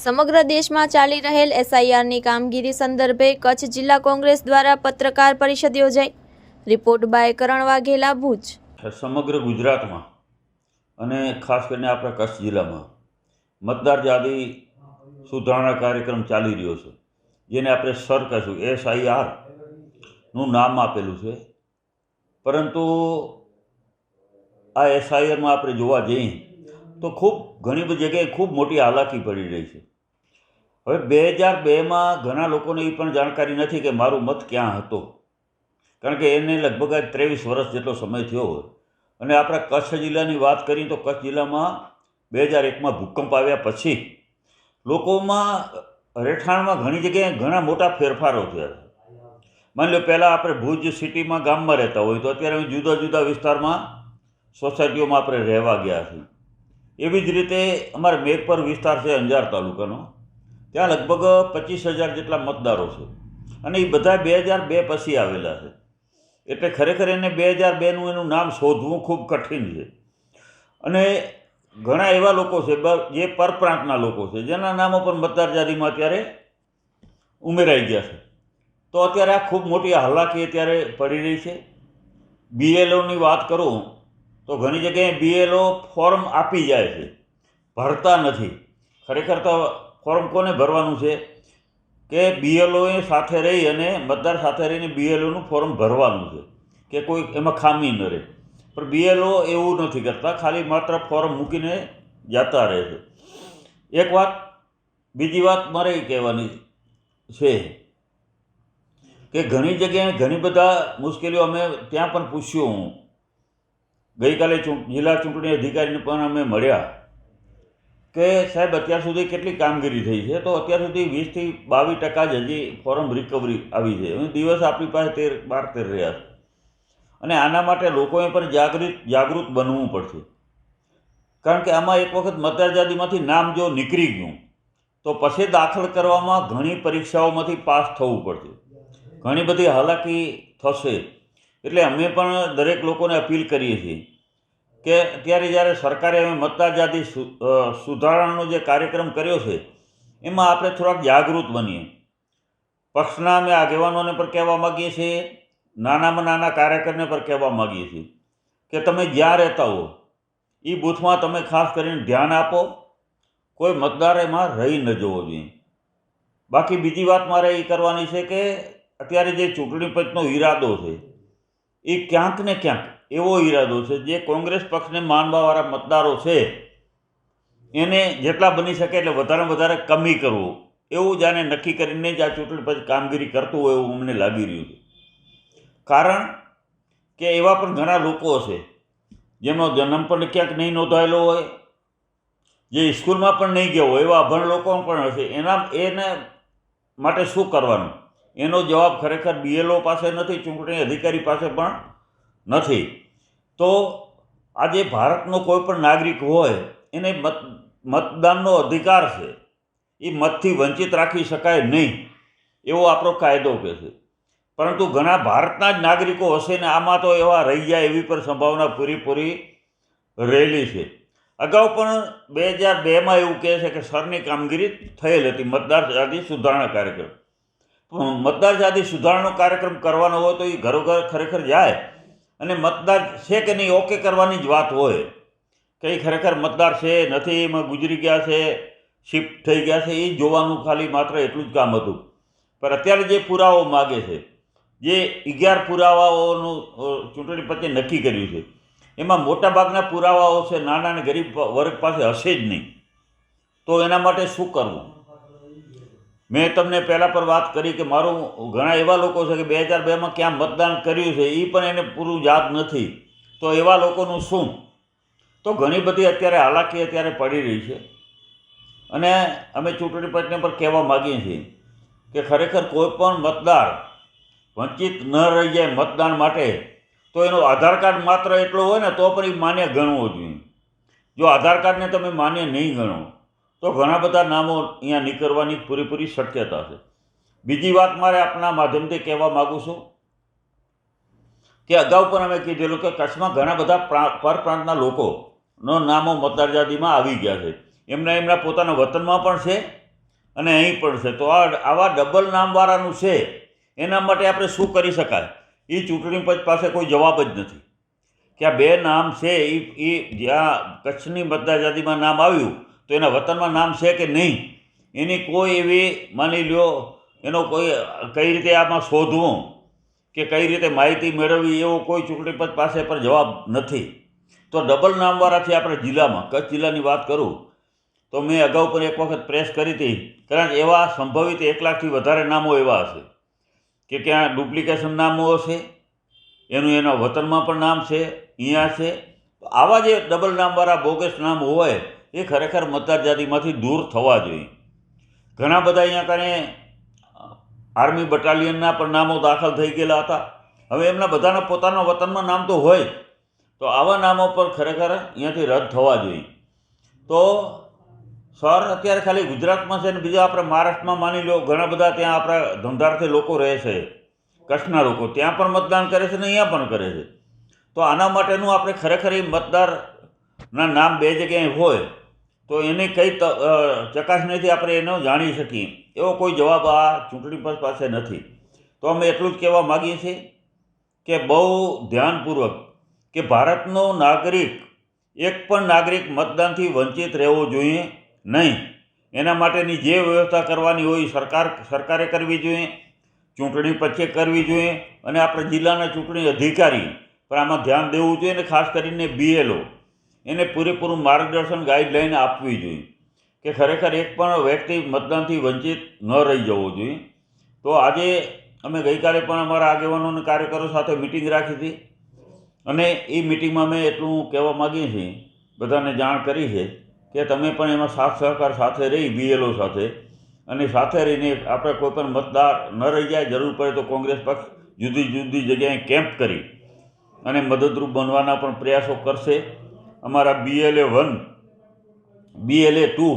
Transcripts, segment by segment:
સમગ્ર દેશમાં ચાલી રહેલ એસઆઈઆરની કામગીરી સંદર્ભે કચ્છ જિલ્લા કોંગ્રેસ દ્વારા પત્રકાર પરિષદ યોજાઈ. Report by Karan Vaghela, Bhuj. સમગ્ર ગુજરાતમાં અને ખાસ કરીને આપણા કચ્છ જિલ્લામાં મતદાર યાદી સુધારણા કાર્યક્રમ ચાલી રહ્યો છે, જેને આપણે સર કહીશું. એસઆઈઆરનું નામ આપેલું છે. પરંતુ આ એસઆઈઆરમાં આપણે જોવા જઈએ તો ખૂબ ઘણી બધી જગ્યાએ ખૂબ મોટી હાલાકી પડી રહી છે. હવે બે હજાર બેમાં ઘણા લોકોને એ પણ જાણકારી નથી કે મારું મત ક્યાં હતો. કારણ કે એને લગભગ આજ ત્રેવીસ વર્ષ જેટલો સમય થયો હોય. અને આપણા કચ્છ જિલ્લાની વાત કરીએ તો કચ્છ જિલ્લામાં બે હજાર એકમાં ભૂકંપ આવ્યા પછી લોકોમાં રહેઠાણમાં ઘણી જગ્યાએ ઘણા મોટા ફેરફારો થયા માની લો પહેલાં આપણે ભુજ સિટીમાં ગામમાં રહેતા હોય તો અત્યારે જુદા જુદા વિસ્તારમાં સોસાયટીઓમાં આપણે રહેવા ગયા છીએ. એવી જ રીતે અમારે મેઘપર વિસ્તાર છે અંજાર તાલુકાનો. ત્યાં લગભગ પચીસ હજાર જેટલા મતદારો છે. અને એ બધા બે હજાર બે પછી આવેલા છે. એટલે ખરેખર એને બે હજાર બેનું એનું નામ શોધવું ખૂબ કઠિન છે. અને ઘણા એવા લોકો છે જે પરપ્રાંતના લોકો છે, જેના નામો પણ મતદાર યાદીમાં અત્યારે ઉમેરાઈ ગયા છે. તો અત્યારે આ ખૂબ મોટી હાલાકી અત્યારે પડી રહી છે. બીએલઓની વાત કરું તો ઘણી જગ્યાએ બીએલઓ ફોર્મ આપી જાય છે. ભરતા નથી. ખરેખર તો ફોર્મ કોને ભરવાનું છે? કે બીએલઓએ સાથે રહી અને મતદાર સાથે રહીને બીએલઓનું ફોર્મ ભરવાનું છે, કે કોઈ એમાં ખામી ન રહે. પણ બીએલઓ એવું નથી કરતા, ખાલી માત્ર ફોર્મ મૂકીને જતા રહે છે. એક વાત, બીજી વાત મારે કહેવાની છે કે ઘણી જગ્યાએ ઘણી બધા મુશ્કેલીઓ અમે ત્યાં પણ પૂછ્યું હું. ગઈકાલે જિલ્લા ચૂંટણી અધિકારીને પણ અમે મળ્યા. કે સાહેબ, અત્યાર સુધી કેટલી કામગીરી થઈ છે? તો અત્યાર સુધી વીસથી બાવીસ ટકા જ હજી ફોરમ રિકવરી આવી છે. દિવસ આપણી પાસે તેર, બાર તેર રહ્યા છે. અને આના માટે લોકોએ પણ જાગૃત જાગૃત બનવું પડશે. કારણ કે આમાં એક વખત મતદાર યાદીમાંથી નામ જો નીકળી ગયું, તો પછી દાખલ કરવામાં ઘણી પરીક્ષાઓમાંથી પાસ થવું પડશે. ઘણી બધી હાલાકી થશે. એટલે અમે પણ દરેક લોકોને અપીલ કરીએ છીએ કે અત્યારે જ્યારે સરકારે હવે મતદાર જાતિ સુધારણાનો જે કાર્યક્રમ કર્યો છે, એમાં આપણે થોડાક જાગૃત બનીએ. પક્ષના અમે આગેવાનોને પણ કહેવા માગીએ છીએ, નાનામાં નાના કાર્યકરને પણ કહેવા માગીએ છીએ કે તમે જ્યાં રહેતા હો એ બૂથમાં તમે ખાસ કરીને ધ્યાન આપો, કોઈ મતદાર એમાં રહી ન જવો જોઈએ. બાકી બીજી વાત મારે એ કરવાની છે કે અત્યારે જે ચૂંટણી પંચનો ઈરાદો છે એ ક્યાંક ને ક્યાંક એવો ઈરાદો છે જે કોંગ્રેસ પક્ષને માનવાવાળા મતદારો છે. એને જેટલા બની શકે એટલે વધારે વધારે કમી કરવું. એવું જ આને નક્કી કરીને જ આ ચૂંટણી પછી કામગીરી કરતું હોય એવું અમને લાગી રહ્યું છે. કારણ કે એવા પણ ઘણા લોકો છે, જેમનો જન્મ પણ ક્યાંક નહીં નોંધાયેલો હોય, જે સ્કૂલમાં પણ નહીં ગયો હોય, એવા અભણ લોકો પણ હશે. એના એને માટે શું કરવાનું? એનો જવાબ ખરેખર બીએલઓ પાસે નથી, ચૂંટણી અધિકારી પાસે પણ નથી. તો આજે ભારતનો કોઈ પણ નાગરિક હોય, એને મત, મતદાનનો અધિકાર છે. એ મતથી વંચિત રાખી શકાય નહીં, એવો આપણો કાયદો કહે છે. પરંતુ ઘણા ભારતના જ નાગરિકો હશે ને આમાં તો એવા રહી જાય એવી પણ સંભાવના પૂરેપૂરી રહેલી છે. અગાઉ પણ બે હજાર બેમાં એવું કહે છે કે સરની કામગીરી થયેલ હતી, મતદાર યાદી સુધારણા કાર્યક્રમ. મતદાર યાદી સુધારણાનો કાર્યક્રમ કરવાનો હોય તો એ ઘરોઘર ખરેખર જાય. અને મતદાર છે કે નહીં, ઓકે કરવાની જ વાત હોય. કે ખરેખર મતદાર છે, નથી, એમાં ગુજરી ગયા છે, શિફ્ટ થઈ ગયા છે, એ જોવાનું ખાલી માત્ર એટલું જ કામ હતું. પણ અત્યારે જે પુરાવો માગે છે, જે અગિયાર પુરાવાઓનું ચૂંટણી પંચે નક્કી કર્યું છે, એમાં મોટાભાગના પુરાવાઓ છે, નાના અને ગરીબ વર્ગ પાસે હશે જ નહીં. તો એના માટે શું કરવું? મેં તમને પહેલાં પર વાત કરી કે મારું ઘણા એવા લોકો છે કે બે હજાર બેમાં ક્યાં મતદાન કર્યું છે એ પણ એને પૂરું યાદ નથી. તો એવા લોકોનું શું? તો ઘણી બધી અત્યારે હાલાકી અત્યારે પડી રહી છે. અને અમે ચૂંટણી પંચને પણ કહેવા માગીએ છીએ કે ખરેખર કોઈ પણ મતદાર વંચિત ન રહી જાય મતદાન માટે, તો એનો આધાર કાર્ડ માત્ર એટલો હોય ને તો પણ એ માન્ય ગણવો જોઈએ. જો આધાર કાર્ડને તમે માન્ય નહીં ગણો તો ઘણા બધા નામો અહીંયા નીકળવાની પૂરેપૂરી શક્યતા છે. બીજી વાત મારે આપના માધ્યમથી કહેવા માગું છું કે અગાઉ પણ અમે કીધેલું કે કચ્છમાં ઘણા બધા પ્રા- પરપ્રાંતના લોકોનો નામો મતદાર આવી ગયા છે. એમના એમના પોતાના વતનમાં પણ છે અને અહીં પણ છે. તો આ આવા ડબલ નામવાળાનું છે, એના માટે આપણે શું કરી શકાય? એ ચૂંટણી પંચ પાસે કોઈ જવાબ જ નથી. કે આ બે નામ છે, એ એ જ્યાં કચ્છની મતદાર નામ આવ્યું તો એના વતનમાં નામ છે કે નહીં? એની કોઈ એવી માની લ્યો, એનો કોઈ, કઈ રીતે આમાં શોધવું કે કઈ રીતે માહિતી મેળવવી, એવો કોઈ ચૂંટણી પંચ પાસે પણ જવાબ નથી. તો ડબલ નામવાળાથી આપણે જિલ્લામાં, કચ્છ જિલ્લાની વાત કરું, તો મેં અગાઉ પણ એક વખત પ્રેસ કરી હતી, કારણ એવા સંભવિત એક લાખથી વધારે નામો એવા હશે. કે ક્યાં ડુપ્લિકેશન નામો હશે, એનું એના વતનમાં પણ નામ છે, અહીંયા છે. આવા જે ડબલ નામવાળા બોગસ નામ હોય એ ખરેખર મતદાર જાતિમાંથી દૂર થવા જોઈએ. ઘણા બધા અહીંયા કને આર્મી બટાલિયનના પણ નામો દાખલ થઈ ગયેલા હતા. હવે એમના બધાના પોતાના વતનમાં નામ તો હોય તો આવા નામો પર ખરેખર અહીંયાથી રદ થવા જોઈએ. તો, સર, અત્યારે ખાલી ગુજરાતમાં છે ને બીજા આપણે મહારાષ્ટ્રમાં માની લો ઘણા બધા ત્યાં આપણા ધંધાર્થી લોકો રહે છે. કચ્છના લોકો ત્યાં પણ મતદાન કરે છે ને અહીંયા પણ કરે છે. તો આના માટેનું આપણે ખરેખર એ મતદારના નામ બે જગ્યાએ હોય. તો એની કઈ ચકાસણીથી આપણે એનો જાણી શકીએ. એવો કોઈ જવાબ આ ચૂંટણી પંચ પાસે નથી. તો અમે એટલું જ કહેવા માગીએ છીએ કે બહુ ધ્યાનપૂર્વક કે ભારતનો નાગરિક, એક પણ નાગરિક મતદાનથી વંચિત રહેવો જોઈએ નહીં. એના માટેની જે વ્યવસ્થા કરવાની હોય સરકાર, સરકારે કરવી જોઈએ, ચૂંટણી પછી કરવી જોઈએ અને આપણે જિલ્લાના ચૂંટણી અધિકારી પણ આમાં ધ્યાન દેવું જોઈએ અને ખાસ કરીને બીએલઓ એને પૂરેપૂરું માર્ગદર્શન, ગાઈડલાઈન આપવી જોઈએ. કે ખરેખર એક પણ વ્યક્તિ મતદાનથી વંચિત ન રહી જવો જોઈએ. તો આજે અમે ગઈકાલે પણ અમારા આગેવાનો કાર્યકરો સાથે મિટિંગ રાખી હતી. અને એ મિટિંગમાં અમે એટલું કહેવા માગીએ છીએ, બધાને જાણ કરી છે કે તમે પણ એમાં સાથ સહકાર સાથે રહી, બીએલઓ સાથે. અને સાથે રહીને આપણે કોઈ પણ મતદાર ન રહી જાય, જરૂર પડે તો કોંગ્રેસ પક્ષ જુદી જુદી જગ્યાએ કેમ્પ કરી અને મદદરૂપ બનવાના પણ પ્રયાસો કરશે. અમારા બીએલએ વન બીએલએ ટુ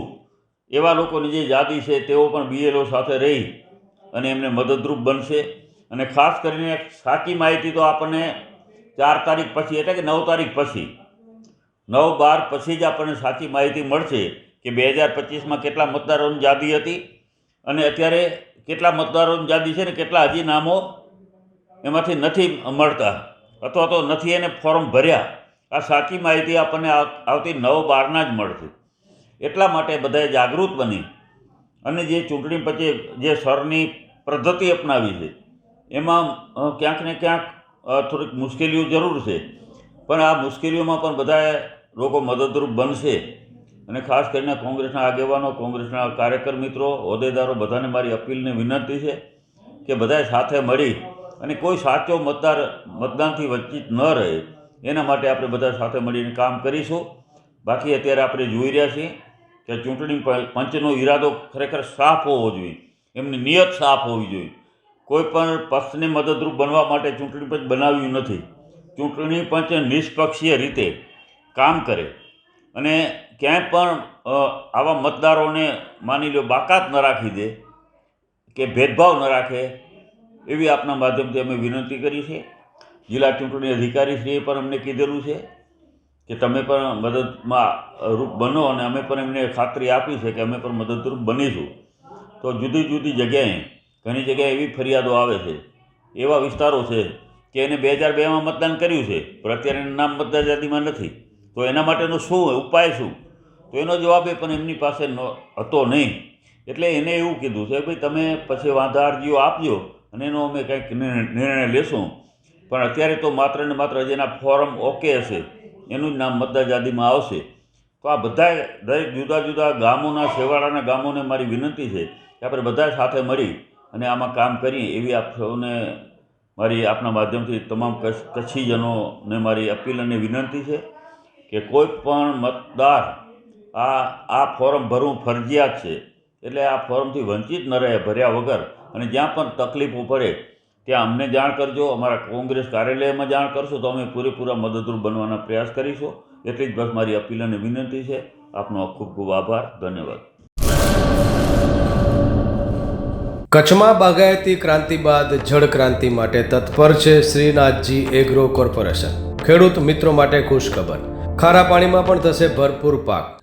એવા લોકોની જે યાદી છે, તેઓ પણ બીએલઓ સાથે રહી અને એમને મદદરૂપ બનશે. અને ખાસ કરીને સાચી માહિતી તો આપણને ચાર તારીખ પછી, એટલે કે નવ તારીખ પછી, નવ બાર પછી જ આપણને સાચી માહિતી મળશે કે બે હજાર પચીસમાં કેટલા મતદારોની યાદી હતી અને અત્યારે કેટલા મતદારોની યાદી છે ને કેટલા હજી નામો એમાંથી નથી મળતા. અથવા તો નથી એને ફોર્મ ભર્યા. આ સાચી માહિતી આપણને આવતી નવ બારના જ મળશે. એટલા માટે બધાએ જાગૃત બની અને જે ચૂંટણી પછી જે સરની પદ્ધતિ અપનાવી છે, એમાં ક્યાંક ને ક્યાંક થોડીક મુશ્કેલીઓ જરૂર છે. પણ આ મુશ્કેલીઓમાં પણ બધાએ લોકો મદદરૂપ બનશે અને ખાસ કરીને કોંગ્રેસના આગેવાનો, કોંગ્રેસના કાર્યકર મિત્રો, હોદ્દેદારો બધાને મારી અપીલને વિનંતી છે કે બધાએ સાથે મળી અને કોઈ સાચો મતદાર, મતદાનથી વંચિત ન રહે. એના માટે આપણે બધા સાથે મળીને કામ કરીશું. બાકી અત્યારે આપણે જોઈ રહ્યા છીએ કે ચૂંટણી પંચનો ઈરાદો ખરેખર સાફ હોવો જોઈએ. એમની નિયત સાફ હોવી જોઈએ. કોઈ પણ પક્ષને મદદરૂપ બનવા માટે ચૂંટણી પંચ બનાવ્યું નથી. ચૂંટણી પંચ નિષ્પક્ષીય રીતે કામ કરે. અને ક્યાંય પણ આવા મતદારોને માની લો બાકાત ન રાખી દે કે ભેદભાવ ન રાખે, એવી આપના માધ્યમથી અમે વિનંતી કરી છે જિલ્લા ચૂંટણી અધિકારીશ્રીએ પણ અમને કીધેલું છે કે તમે પણ મદદમાં રૂપ બનો અને અમે પણ એમને ખાતરી આપી છે કે અમે પણ મદદરૂપ બનીશું. તો જુદી જુદી જગ્યાએ ઘણી જગ્યાએ એવી ફરિયાદો આવે છે, એવા વિસ્તારો છે કે એને બે હજાર બેમાં મતદાન કર્યું છે, પણ અત્યારે એનું નામ મતદાર નથી. તો એના માટેનો શું ઉપાય શું? તો એનો જવાબ એ પણ એમની પાસે હતો નહીં. એટલે એને એવું કીધું છે ભાઈ તમે પછી વાંધા અરજીઓ આપજો અને એનો અમે કંઈક નિર્ણય લેશું. પણ અત્યારે તો માત્ર ને માત્ર જેના ફોર્મ ઓકે હશે, એનું જ નામ મતદાર યાદીમાં આવશે. તો આ બધા દરેક જુદા જુદા ગામોના સેવાળાના ગામોને મારી વિનંતી છે કે આપણે બધા સાથે મળી અને આમાં કામ કરીએ એવી આપ સૌને મારી આપના માધ્યમથી તમામ કચ્છ કચ્છીજનોને મારી અપીલ અને વિનંતી છે કે કોઈ પણ મતદાર આ આ ફોર્મ ભરવું ફરજિયાત છે, એટલે આ ફોર્મથી વંચિત ન રહે ભર્યા વગર અને જ્યાં પણ તકલીફો પડે ત્યાં અમને જાણ કરજો, અમારા કોંગ્રેસ કાર્યાલયમાં જાણ કરશો, તો અમે પૂરેપૂરા મદદરૂપ બનવાના પ્રયાસ કરીશું. એટલી જ બસ મારી અપીલ અને વિનંતી છે. આપનો ખૂબ ખૂબ આભાર. ધન્યવાદ. કચ્છમાં બાગાયતી ક્રાંતિ બાદ જળ ક્રાંતિ માટે તત્પર છે શ્રીનાથજી એગ્રો કોર્પોરેશન. ખેડૂત મિત્રો માટે ખુશખબર. ખારા પાણીમાં પણ થશે ભરપૂર પાક.